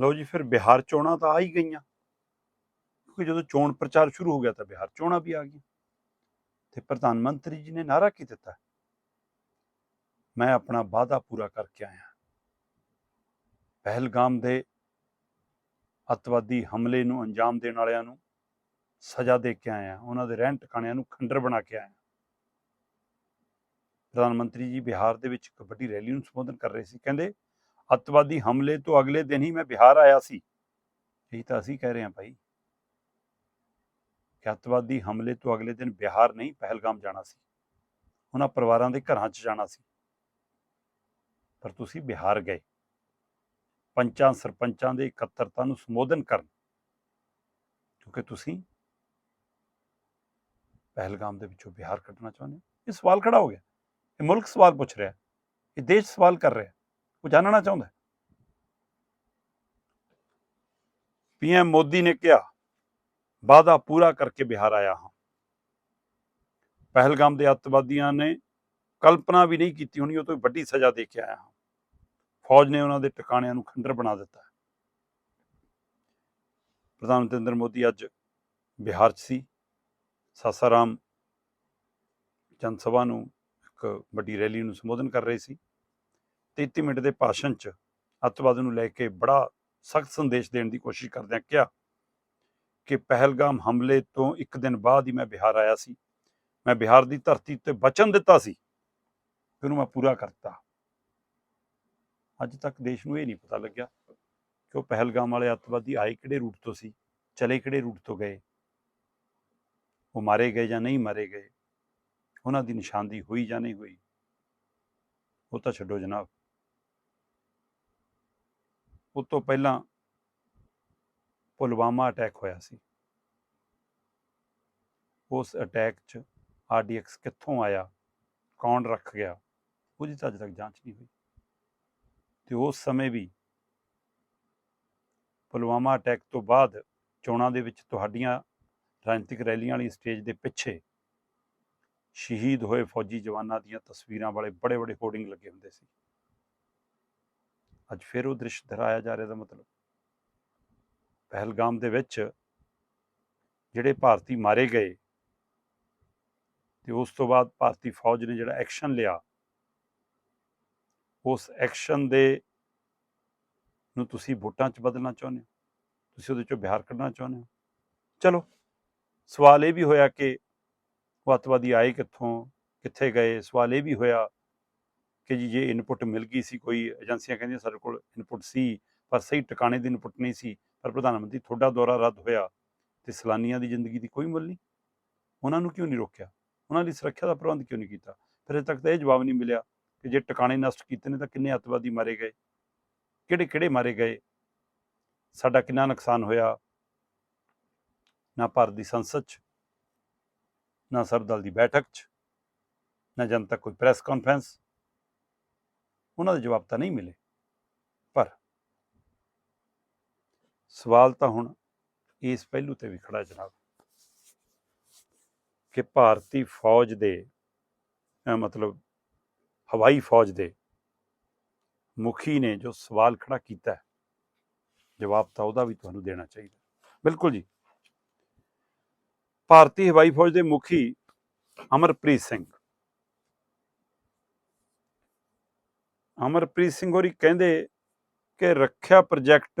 ਲਓ ਜੀ, ਫਿਰ ਬਿਹਾਰ ਚੋਣਾਂ ਤਾਂ ਆ ਹੀ ਗਈਆਂ। ਕਿਉਂਕਿ ਜਦੋਂ ਚੋਣ ਪ੍ਰਚਾਰ ਸ਼ੁਰੂ ਹੋ ਗਿਆ ਤਾਂ ਬਿਹਾਰ ਚੋਣਾਂ ਵੀ ਆ ਗਈਆਂ। ਤੇ ਪ੍ਰਧਾਨ ਮੰਤਰੀ ਜੀ ਨੇ ਨਾਰਾ ਕੀ ਦਿੱਤਾ? ਮੈਂ ਆਪਣਾ ਵਾਅਦਾ ਪੂਰਾ ਕਰਕੇ ਆਇਆ। ਪਹਿਲਗਾਮ ਦੇ ਅੱਤਵਾਦੀ ਹਮਲੇ ਨੂੰ ਅੰਜਾਮ ਦੇਣ ਵਾਲਿਆਂ ਨੂੰ ਸਜ਼ਾ ਦੇ ਕੇ ਆਇਆ। ਉਹਨਾਂ ਦੇ ਰਹਿਣ ਟਿਕਾਣਿਆਂ ਨੂੰ ਖੰਡਰ ਬਣਾ ਕੇ ਆਇਆ। ਪ੍ਰਧਾਨ ਮੰਤਰੀ ਜੀ ਬਿਹਾਰ ਦੇ ਵਿੱਚ ਕਬੱਡੀ ਰੈਲੀ ਨੂੰ ਸੰਬੋਧਨ ਕਰ ਰਹੇ ਸੀ। ਕਹਿੰਦੇ ਅੱਤਵਾਦੀ ਹਮਲੇ ਤੋਂ ਅਗਲੇ ਦਿਨ ਹੀ ਮੈਂ ਬਿਹਾਰ ਆਇਆ ਸੀ। ਇਹੀ ਤਾਂ ਅਸੀਂ ਕਹਿ ਰਹੇ ਹਾਂ ਭਾਈ ਕਿ ਅੱਤਵਾਦੀ ਹਮਲੇ ਤੋਂ ਅਗਲੇ ਦਿਨ ਬਿਹਾਰ ਨਹੀਂ, ਪਹਿਲਗਾਮ ਜਾਣਾ ਸੀ। ਉਹਨਾਂ ਪਰਿਵਾਰਾਂ ਦੇ ਘਰਾਂ 'ਚ ਜਾਣਾ ਸੀ। ਪਰ ਤੁਸੀਂ ਬਿਹਾਰ ਗਏ। ਪੰਚਾਂ ਸਰਪੰਚਾਂ ਦੇ ਇਕੱਤਰਤਾ ਨੂੰ ਸੰਬੋਧਨ ਕਰਨ। ਕਿਉਂਕਿ ਤੁਸੀਂ ਪਹਿਲਗਾਮ ਦੇ ਵਿੱਚੋਂ ਬਿਹਾਰ ਕੱਢਣਾ ਚਾਹੁੰਦੇ ਹੋ। ਇਹ ਸਵਾਲ ਖੜਾ ਹੋ ਗਿਆ। ਇਹ ਮੁਲਕ ਸਵਾਲ ਪੁੱਛ ਰਿਹਾ। ਇਹ ਦੇਸ਼ ਸਵਾਲ ਕਰ ਰਿਹਾ। ਉਹ ਜਾਣਨਾ ਚਾਹੁੰਦਾ ਹੈ? ਪੀਐਮ ਮੋਦੀ ਨੇ ਕਿਹਾ, ਵਾਅਦਾ ਪੂਰਾ ਕਰਕੇ ਬਿਹਾਰ ਆਇਆ ਹਾਂ। ਪਹਿਲਗਾਮ ਦੇ ਅੱਤਵਾਦੀਆਂ ਨੇ ਕਲਪਨਾ ਵੀ ਨਹੀਂ ਕੀਤੀ ਹੋਣੀ, ਉਹ ਤੋਂ ਵੱਡੀ ਸਜ਼ਾ ਦੇ ਕੇ ਆਇਆ ਹਾਂ। ਫੌਜ ਨੇ ਉਹਨਾਂ ਦੇ ਟਿਕਾਣਿਆਂ ਨੂੰ ਖੰਡਰ ਬਣਾ ਦਿੱਤਾ ਪ੍ਰਧਾਨ ਮੰਤਰੀ ਨਰਿੰਦਰ ਮੋਦੀ ਅੱਜ ਬਿਹਾਰ 'ਚ ਸੀ। ਸਾਸਾਰਾਮ ਜਨ ਸਭਾ ਨੂੰ ਇੱਕ ਵੱਡੀ ਰੈਲੀ ਨੂੰ ਸੰਬੋਧਨ ਕਰ ਰਹੇ ਸੀ। 33 ਮਿੰਟ ਦੇ ਭਾਸ਼ਣ 'ਚ ਅੱਤਵਾਦ ਨੂੰ ਲੈ ਕੇ ਬੜਾ ਸਖਤ ਸੰਦੇਸ਼ ਦੇਣ ਦੀ ਕੋਸ਼ਿਸ਼ ਕਰਦਿਆਂ ਕਿਹਾ ਕਿ ਪਹਿਲਗਾਮ ਹਮਲੇ ਤੋਂ ਇੱਕ ਦਿਨ ਬਾਅਦ ਹੀ ਮੈਂ ਬਿਹਾਰ ਆਇਆ ਸੀ। ਮੈਂ ਬਿਹਾਰ ਦੀ ਧਰਤੀ 'ਤੇ ਬਚਨ ਦਿੱਤਾ ਸੀ। ਕਿ ਉਹਨੂੰ ਮੈਂ ਪੂਰਾ ਕਰਤਾ। ਅੱਜ ਤੱਕ ਦੇਸ਼ ਨੂੰ ਇਹ ਨਹੀਂ ਪਤਾ ਲੱਗਿਆ ਕਿ ਉਹ ਪਹਿਲਗਾਮ ਵਾਲੇ ਅੱਤਵਾਦੀ ਆਏ ਕਿਹੜੇ ਰੂਟ ਤੋਂ ਸੀ, ਚਲੇ ਕਿਹੜੇ ਰੂਟ ਤੋਂ ਗਏ। ਉਹ ਮਾਰੇ ਗਏ ਜਾਂ ਨਹੀਂ ਮਾਰੇ ਗਏ, ਉਹਨਾਂ ਦੀ ਨਿਸ਼ਾਨਦੀ ਹੋਈ ਜਾਂ ਨਹੀਂ ਹੋਈ, ਉਹ ਤਾਂ ਛੱਡੋ ਜਨਾਬ। ਉਹ ਤੋਂ ਪਹਿਲਾਂ ਪੁਲਵਾਮਾ ਅਟੈਕ ਹੋਇਆ ਸੀ। ਉਸ ਅਟੈਕ 'ਚ ਆਰਡੀਐਕਸ ਕਿੱਥੋਂ ਆਇਆ, ਕੌਣ ਰੱਖ ਗਿਆ, ਉਹਦੀ ਤਾਂ ਅਜੇ ਤੱਕ ਜਾਂਚ ਨਹੀਂ ਹੋਈ। ਤੇ ਉਸ ਸਮੇਂ ਵੀ ਪੁਲਵਾਮਾ ਅਟੈਕ ਤੋਂ ਬਾਅਦ ਚੋਣਾਂ ਦੇ ਵਿੱਚ ਤੁਹਾਡੀਆਂ ਰਾਜਨੀਤਿਕ ਰੈਲੀਆਂ ਵਾਲੀ ਸਟੇਜ ਦੇ ਪਿੱਛੇ ਸ਼ਹੀਦ ਹੋਏ ਫੌਜੀ ਜਵਾਨਾਂ ਦੀਆਂ ਤਸਵੀਰਾਂ ਵਾਲੇ ਬੜੇ ਬੜੇ ਹੋਰਡਿੰਗ ਲੱਗੇ ਹੁੰਦੇ ਸੀ। ਅੱਜ ਫਿਰ ਉਹ ਦ੍ਰਿਸ਼ ਦਿਖਾਇਆ ਜਾ ਰਿਹਾ ਦਾ ਮਤਲਬ। ਪਹਿਲਗਾਮ ਦੇ ਵਿੱਚ ਜਿਹੜੇ ਭਾਰਤੀ ਮਾਰੇ ਗਏ ਤੇ ਉਸ ਤੋਂ ਬਾਅਦ ਭਾਰਤੀ ਫੌਜ ਨੇ ਜਿਹੜਾ ਐਕਸ਼ਨ ਲਿਆ, ਉਸ ਐਕਸ਼ਨ ਦੇ ਨੂੰ ਤੁਸੀਂ ਵੋਟਾਂ 'ਚ ਬਦਲਣਾ ਚਾਹੁੰਦੇ ਹੋ? ਤੁਸੀਂ ਉਹਦੇ 'ਚੋਂ ਬਿਹਾਰ ਕੱਢਣਾ ਚਾਹੁੰਦੇ ਹੋ? ਚਲੋ, ਸਵਾਲ ਇਹ ਵੀ ਹੋਇਆ ਕਿ ਉਹ ਅੱਤਵਾਦੀ ਆਏ ਕਿੱਥੋਂ, ਕਿੱਥੇ ਗਏ, ਸਵਾਲ ਇਹ ਵੀ ਹੋਇਆ ਕਿ ਜੀ, ਜੇ ਇਨਪੁਟ ਮਿਲ ਗਈ ਸੀ, ਕੋਈ ਏਜੰਸੀਆਂ ਕਹਿੰਦੀਆਂ ਸਾਡੇ ਕੋਲ ਇਨਪੁਟ ਸੀ, ਪਰ ਸਹੀ ਟਿਕਾਣੇ ਦੀ ਇਨਪੁਟ ਨਹੀਂ ਸੀ, ਪਰ ਪ੍ਰਧਾਨ ਮੰਤਰੀ ਤੁਹਾਡਾ ਦੌਰਾ ਰੱਦ ਹੋਇਆ ਤੇ ਸਲਾਨੀਆਂ ਦੀ ਜ਼ਿੰਦਗੀ ਦੀ ਕੋਈ ਮੁੱਲ ਨਹੀਂ। ਉਹਨਾਂ ਨੂੰ ਕਿਉਂ ਨਹੀਂ ਰੋਕਿਆ? ਉਹਨਾਂ ਦੀ ਸੁਰੱਖਿਆ ਦਾ ਪ੍ਰਬੰਧ ਕਿਉਂ ਨਹੀਂ ਕੀਤਾ? ਫਿਰ ਅਜੇ ਤੱਕ ਤਾਂ ਇਹ ਜਵਾਬ ਨਹੀਂ ਮਿਲਿਆ ਕਿ ਜੇ ਟਿਕਾਣੇ ਨਸ਼ਟ ਕੀਤੇ ਨੇ ਤਾਂ ਕਿੰਨੇ ਅੱਤਵਾਦੀ ਮਾਰੇ ਗਏ? ਕਿਹੜੇ ਕਿਹੜੇ ਮਾਰੇ ਗਏ? ਸਾਡਾ ਕਿੰਨਾ ਨੁਕਸਾਨ ਹੋਇਆ? ਨਾ ਭਾਰਤ ਦੀ ਸੰਸਦ 'ਚ, ਨਾ ਸਰਦਲ ਦੀ ਬੈਠਕ 'ਚ, ਨਾ ਜਨਤਕ ਕੋਈ ਪ੍ਰੈਸ ਕਾਨਫਰੰਸ ਉਹਨਾਂ ਦੇ ਜਵਾਬ ਤਾਂ ਨਹੀਂ ਮਿਲੇ। ਪਰ ਸਵਾਲ ਤਾਂ ਹੁਣ ਇਸ ਪਹਿਲੂ ਤੇ ਵੀ ਖੜਾ ਜਨਾਬ, ਕਿ ਭਾਰਤੀ ਫੌਜ ਦੇ ਮਤਲਬ ਹਵਾਈ ਫੌਜ ਦੇ ਮੁਖੀ ਨੇ ਜੋ ਸਵਾਲ ਖੜਾ ਕੀਤਾ ਜਵਾਬ ਤਾਂ ਉਹਦਾ ਵੀ ਤੁਹਾਨੂੰ ਦੇਣਾ ਚਾਹੀਦਾ। ਬਿਲਕੁਲ ਜੀ। ਭਾਰਤੀ ਹਵਾਈ ਫੌਜ ਦੇ ਮੁਖੀ ਅਮਰਪ੍ਰੀਤ ਸਿੰਘ ਅਮਰਪ੍ਰੀਤ ਸਿੰਘ ਹੋਰੀ ਕਹਿੰਦੇ ਕਿ ਰੱਖਿਆ ਪ੍ਰੋਜੈਕਟ,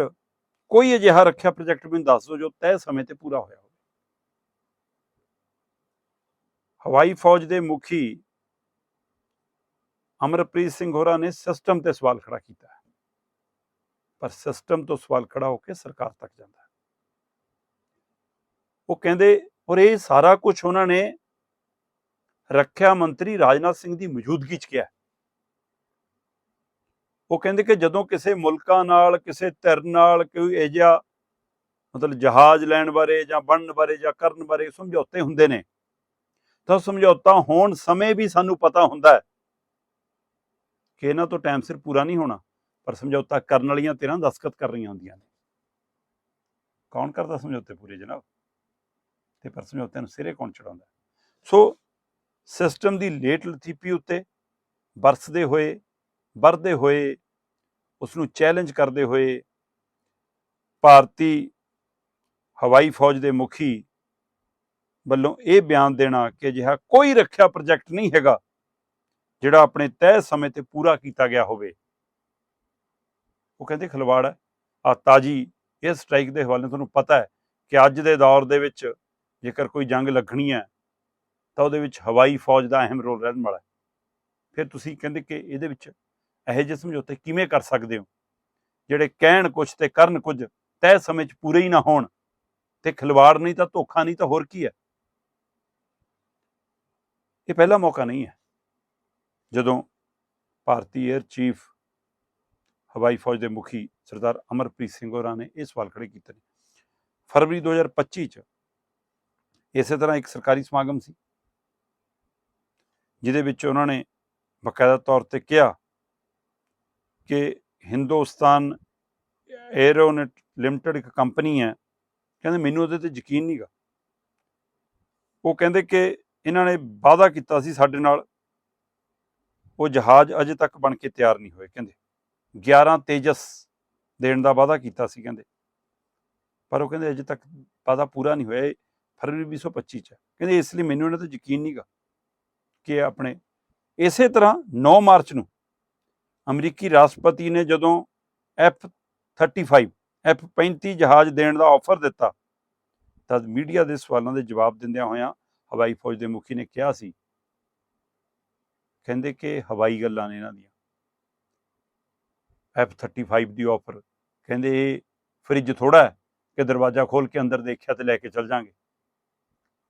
ਕੋਈ ਅਜਿਹਾ ਰੱਖਿਆ ਪ੍ਰੋਜੈਕਟ ਮੈਨੂੰ ਦੱਸ ਦਿਓ ਜੋ ਤੈਅ ਸਮੇਂ ਤੇ ਪੂਰਾ ਹੋਇਆ ਹੋਵੇ। ਹਵਾਈ ਫੌਜ ਦੇ ਮੁਖੀ ਅਮਰਪ੍ਰੀਤ ਸਿੰਘ ਹੋਰਾਂ ਨੇ ਸਿਸਟਮ ਤੇ ਸਵਾਲ ਖੜਾ ਕੀਤਾ ਪਰ ਸਿਸਟਮ ਤੋਂ ਸਵਾਲ ਖੜਾ ਹੋ ਕੇ ਸਰਕਾਰ ਤੱਕ ਜਾਂਦਾ ਹੈ। ਉਹ ਕਹਿੰਦੇ, ਔਰ ਇਹ ਸਾਰਾ ਕੁਝ ਉਹਨਾਂ ਨੇ ਰੱਖਿਆ ਮੰਤਰੀ ਰਾਜਨਾਥ ਸਿੰਘ ਦੀ ਮੌਜੂਦਗੀ 'ਚ ਕਿਹਾ ਉਹ ਕਹਿੰਦੇ ਕਿ ਜਦੋਂ ਕਿਸੇ ਮੁਲਕਾਂ ਨਾਲ, ਕਿਸੇ ਧਿਰ ਨਾਲ ਕੋਈ ਅਜਿਹਾ ਮਤਲਬ ਜਹਾਜ਼ ਲੈਣ ਬਾਰੇ ਜਾਂ ਬਣਨ ਬਾਰੇ ਜਾਂ ਕਰਨ ਬਾਰੇ ਸਮਝੌਤੇ ਹੁੰਦੇ ਨੇ, ਤਾਂ ਸਮਝੌਤਾ ਹੋਣ ਸਮੇਂ ਵੀ ਸਾਨੂੰ ਪਤਾ ਹੁੰਦਾ ਹੈ ਕਿ ਇਹਨਾਂ ਤੋਂ ਟਾਈਮ ਸਿਰ ਪੂਰਾ ਨਹੀਂ ਹੋਣਾ, ਪਰ ਸਮਝੌਤਾ ਕਰਨ ਵਾਲੀਆਂ ਧਿਰਾਂ ਦਸਖਤ ਕਰ ਰਹੀਆਂ ਹੁੰਦੀਆਂ ਨੇ। ਕੌਣ ਕਰਦਾ ਸਮਝੌਤੇ ਪੂਰੇ ਜਨਾਬ? ਤੇ ਪਰ ਸਮਝੌਤਿਆਂ ਨੂੰ ਸਿਰੇ ਕੌਣ ਚੜਾਉਂਦਾ? ਸੋ ਸਿਸਟਮ ਦੀ ਲੇਟ ਲਥੀਪੀ ਉੱਤੇ ਬਰਸਦੇ ਹੋਏ ਵਰਦੇ ਹੋਏ ਉਸ ਨੂੰ ਚੈਲੰਜ ਕਰਦੇ ਹੋਏ ਭਾਰਤੀ ਹਵਾਈ ਫੌਜ ਦੇ ਮੁਖੀ ਵੱਲੋਂ ਇਹ ਬਿਆਨ ਦੇਣਾ ਕਿ ਅਜਿਹਾ ਕੋਈ ਰੱਖਿਆ ਪ੍ਰੋਜੈਕਟ ਨਹੀਂ ਹੈਗਾ ਜਿਹੜਾ ਆਪਣੇ ਤੈਅ ਸਮੇਂ ਤੇ ਪੂਰਾ ਕੀਤਾ ਗਿਆ ਹੋਵੇ। ਉਹ ਕਹਿੰਦੇ ਖਲਵਾੜ ਹੈ। ਆ ਤਾਜੀ ਇਹ ਸਟ੍ਰਾਈਕ ਦੇ ਹਵਾਲੇ ਤੁਹਾਨੂੰ ਪਤਾ ਹੈ ਕਿ ਅੱਜ ਦੇ ਦੌਰ ਦੇ ਵਿੱਚ ਜੇਕਰ ਕੋਈ ਜੰਗ ਲੱਗਣੀ ਹੈ, ਤਾਂ ਉਹਦੇ ਵਿੱਚ ਹਵਾਈ ਫੌਜ ਦਾ ਅਹਿਮ ਰੋਲ ਰਹਿਣ ਵਾਲਾ ਹੈ। ਫਿਰ ਤੁਸੀਂ ਕਹਿੰਦੇ ਕਿ ਇਹਦੇ ਵਿੱਚ ਇਹੋ ਜਿਹੇ ਸਮਝੌਤੇ ਕਿਵੇਂ ਕਰ ਸਕਦੇ ਹੋ? ਜਿਹੜੇ ਕਹਿਣ ਕੁਝ ਤੇ ਕਰਨ ਕੁਝ ਤੈਅ ਸਮੇਂ 'ਚ ਪੂਰੇ ਹੀ ਨਾ ਹੋਣ ਤੇ ਖਿਲਵਾੜ ਨਹੀਂ ਤਾਂ ਧੋਖਾ ਨਹੀਂ ਤਾਂ ਹੋਰ ਕੀ ਹੈ? ਇਹ ਪਹਿਲਾ ਮੌਕਾ ਨਹੀਂ ਹੈ। ਜਦੋਂ ਭਾਰਤੀ 에ਅਰ ਚੀਫ ਹਵਾਈ ਫੌਜ ਦੇ ਮੁਖੀ ਸਰਦਾਰ ਅਮਰਪ੍ਰੀਤ ਸਿੰਘ ਹੋਰਾਂ ਨੇ ਇਹ ਸਵਾਲ ਖੜੇ ਕੀਤੇ ਨੇ। ਫਰਵਰੀ 2025 ਚ ਇਸੇ ਤਰ੍ਹਾਂ ਇੱਕ ਸਰਕਾਰੀ ਸਮਾਗਮ ਸੀ, ਜਿਹਦੇ ਵਿੱਚ ਉਹਨਾਂ ਨੇ ਬਕਾਇਦਾ ਤੌਰ ਤੇ ਕਿਹਾ ਕਿ ਹਿੰਦੁਸਤਾਨ 에ਅਰੋਨੇਟ ਲਿਮਟਿਡ ਇੱਕ ਕੰਪਨੀ ਹੈ। ਕਹਿੰਦੇ ਮੈਨੂੰ ਉਹਦੇ ਤੇ ਯਕੀਨ ਨਹੀਂਗਾ ਉਹ ਕਹਿੰਦੇ ਕਿ ਇਹਨਾਂ ਨੇ ਵਾਅਦਾ ਕੀਤਾ ਸੀ ਸਾਡੇ ਨਾਲ। ਉਹ ਜਹਾਜ਼ ਅਜੇ ਤੱਕ ਬਣ ਕੇ ਤਿਆਰ ਨਹੀਂ ਹੋਏ ਕਹਿੰਦੇ। 11 ਤੇਜਸ ਦੇਣ ਦਾ ਵਾਅਦਾ ਕੀਤਾ ਸੀ ਕਹਿੰਦੇ। ਪਰ ਉਹ ਕਹਿੰਦੇ ਅਜੇ ਤੱਕ ਵਾਅਦਾ ਪੂਰਾ ਨਹੀਂ ਹੋਇਆ। ਇਹ ਫਰਵਰੀ 2025 ਚ ਹੈ। ਕਹਿੰਦੇ ਇਸ ਲਈ ਮੈਨੂੰ ਇਹਨਾਂ ਤੇ ਯਕੀਨ ਨਹੀਂਗਾ ਕਿ ਆਪਣੇ ਇਸੇ ਤਰ੍ਹਾਂ 9 ਮਾਰਚ ਨੂੰ ਅਮਰੀਕੀ ਰਾਸ਼ਟਰਪਤੀ ਨੇ ਜਦੋਂ F35 F35 ਜਹਾਜ਼ ਦੇਣ ਦਾ ਆਫਰ ਦਿੱਤਾ ਤਦ ਮੀਡੀਆ ਦੇ ਸਵਾਲਾਂ ਦੇ ਜਵਾਬ ਦਿੰਦਿਆਂ ਹੋਇਆਂ ਹਵਾਈ ਫੌਜ ਦੇ ਮੁਖੀ ਨੇ ਕਿਹਾ ਸੀ, ਕਹਿੰਦੇ ਕਿ ਹਵਾਈ ਗੱਲਾਂ ਨੇ ਇਹਨਾਂ ਦੀਆਂ। F35 ਦੀ ਆਫਰ, ਕਹਿੰਦੇ ਇਹ ਫ੍ਰਿਜ ਥੋੜਾ ਹੈ ਕਿ ਦਰਵਾਜ਼ਾ ਖੋਲ ਕੇ ਅੰਦਰ ਦੇਖਿਆ ਤੇ ਲੈ ਕੇ ਚੱਲ ਜਾਾਂਗੇ।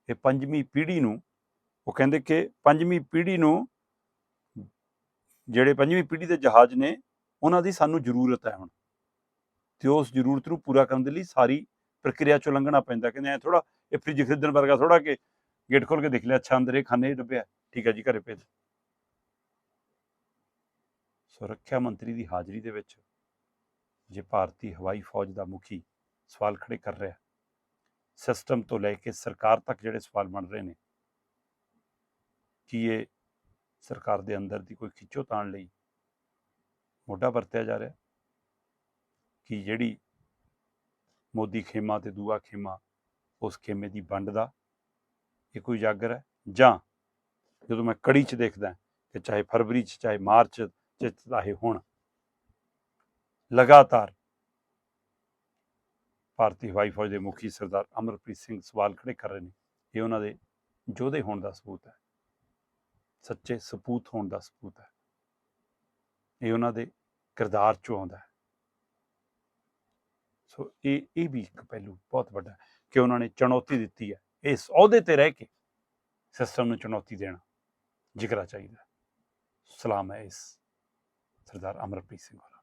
ਇਹ ਪੰਜਵੀਂ ਪੀੜ੍ਹੀ ਨੂੰ, ਉਹ ਕਹਿੰਦੇ ਕਿ ਪੰਜਵੀਂ ਪੀੜ੍ਹੀ ਨੂੰ ਜਿਹੜੇ ਪੰਜਵੀਂ ਪੀੜ੍ਹੀ ਦੇ ਜਹਾਜ਼ ਨੇ, ਉਹਨਾਂ ਦੀ ਸਾਨੂੰ ਜ਼ਰੂਰਤ ਹੈ ਹੁਣ। ਤੇ ਉਸ ਜ਼ਰੂਰਤ ਨੂੰ ਪੂਰਾ ਕਰਨ ਦੇ ਲਈ ਸਾਰੀ ਪ੍ਰਕਿਰਿਆ ਚੋਂ ਲੰਘਣਾ ਪੈਂਦਾ। ਕਹਿੰਦੇ ਐ ਥੋੜਾ ਇਹ ਫ੍ਰਿਜ ਖਰੀਦਣ ਵਰਗਾ ਥੋੜਾ ਕਿ ਗੇਟ ਖੋਲ ਕੇ ਦੇਖ ਲਿਆ, ਅੱਛਾ ਅੰਦਰ ਇਹ ਖਾਨੇ ਡੱਬਿਆ। ਠੀਕ ਹੈ ਜੀ, ਘਰੇ ਭੇਜ। ਸੁਰੱਖਿਆ ਮੰਤਰੀ ਦੀ ਹਾਜ਼ਰੀ ਦੇ ਵਿੱਚ ਜੇ ਭਾਰਤੀ ਹਵਾਈ ਫੌਜ ਦਾ ਮੁਖੀ ਸਵਾਲ ਖੜੇ ਕਰ ਰਿਹਾ, ਸਿਸਟਮ ਤੋਂ ਲੈ ਕੇ ਸਰਕਾਰ ਤੱਕ ਜਿਹੜੇ ਸਵਾਲ ਬਣ ਰਹੇ ਨੇ, ਕਿ ਇਹ ਸਰਕਾਰ ਦੇ ਅੰਦਰ ਦੀ ਕੋਈ ਖਿੱਚੋ ਤਾਣ ਲਈ ਮੋਢਾ ਵਰਤਿਆ ਜਾ ਰਿਹਾ ਕਿ ਜਿਹੜੀ ਮੋਦੀ ਖੇਮਾ ਤੇ ਦੂਆ ਖੇਮਾ ਉਸ ਖੇਮੇ ਦੀ ਵੰਡ ਦਾ ਇਹ ਕੋਈ ਉਜਾਗਰ ਹੈ? ਜਾਂ ਜਦੋਂ ਮੈਂ ਕੜੀ 'ਚ ਦੇਖਦਾ ਕਿ ਚਾਹੇ ਫਰਵਰੀ 'ਚ, ਚਾਹੇ ਮਾਰਚ 'ਚ ਚਾਹੇ ਹੁਣ ਲਗਾਤਾਰ ਭਾਰਤੀ ਹਵਾਈ ਫੌਜ ਦੇ ਮੁਖੀ ਸਰਦਾਰ ਅਮਰਪ੍ਰੀਤ ਸਿੰਘ ਸਵਾਲ ਖੜੇ ਕਰ ਰਹੇ ਨੇ। ਇਹ ਉਹਨਾਂ ਦੇ ਯੋਧੇ ਹੋਣ ਦਾ ਸਬੂਤ ਹੈ। ਸੱਚੇ ਸਪੂਤ ਹੋਣ ਦਾ ਸਬੂਤ ਹੈ। ਇਹ ਉਹਨਾਂ ਦੇ ਕਿਰਦਾਰ ਚੋਂ ਆਉਂਦਾ ਹੈ। ਸੋ ਇਹ ਇਹ ਵੀ ਇੱਕ ਪਹਿਲੂ ਬਹੁਤ ਵੱਡਾ ਕਿ ਉਹਨਾਂ ਨੇ ਚੁਣੌਤੀ ਦਿੱਤੀ ਹੈ। ਇਸ ਅਹੁਦੇ ਤੇ ਰਹਿ ਕੇ ਸਿਸਟਮ ਨੂੰ ਚੁਣੌਤੀ ਦੇਣਾ ਜਿਗਰਾ ਚਾਹੀਦਾ ਸਲਾਮ ਹੈ ਇਸ ਸਰਦਾਰ ਅਮਰਪ੍ਰੀਤ ਸਿੰਘ ਹੋਰਾਂ।